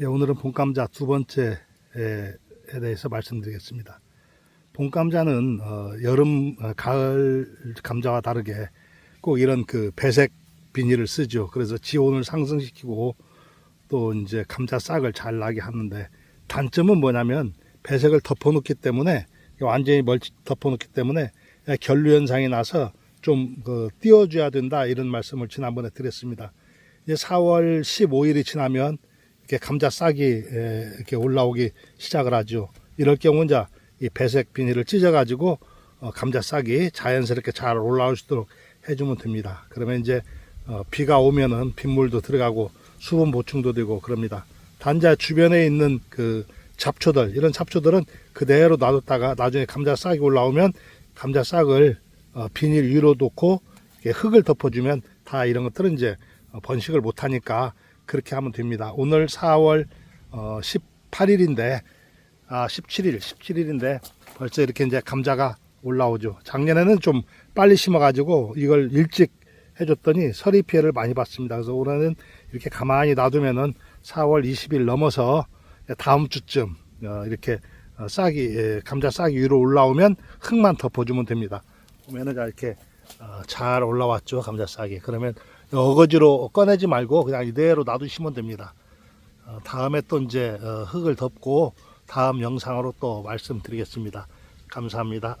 예, 오늘은 봄감자 두 번째에 대해서 말씀드리겠습니다. 봄감자는 어, 여름, 어, 가을 감자와 다르게 꼭 이런 그 배색 비닐을 쓰죠. 그래서 지온을 상승시키고 또 이제 감자 싹을 잘 나게 하는데 단점은 뭐냐면 배색을 덮어놓기 때문에 완전히 멀치 덮어놓기 때문에 결루 현상이 나서 좀 그 띄워줘야 된다 이런 말씀을 지난번에 드렸습니다. 이제 4월 15일이 지나면 이렇게 감자 싹이 에, 이렇게 올라오기 시작을 하죠. 이럴 경우 이제 이 배색 비닐을 찢어가지고 어, 감자 싹이 자연스럽게 잘 올라올 수 있도록 해주면 됩니다. 그러면 이제 어, 비가 오면은 빗물도 들어가고 수분 보충도 되고 그럽니다. 단자 주변에 있는 그 잡초들 이런 잡초들은 그대로 놔뒀다가 나중에 감자 싹이 올라오면 감자 싹을 어, 비닐 위로 놓고 흙을 덮어주면 다 이런 것들은 이제 어, 번식을 못하니까 그렇게 하면 됩니다. 오늘 4월 어, 18일인데 아 17일 17일인데 벌써 이렇게 이제 감자가 올라오죠. 작년에는 좀 빨리 심어가지고 이걸 일찍 해줬더니 서리 피해를 많이 봤습니다. 그래서 올해는 이렇게 가만히 놔두면은 4월 20일 넘어서 다음 주쯤 어, 이렇게 어, 싹이 예, 감자 싹이 위로 올라오면 흙만 덮어주면 됩니다. 보면은 자 이렇게 어, 잘 올라왔죠 감자 싹이. 그러면 어거지로 꺼내지 말고 그냥 이대로 놔두시면 됩니다. 어, 다음에 또 이제 어, 흙을 덮고 다음 영상으로 또 말씀드리겠습니다. 감사합니다.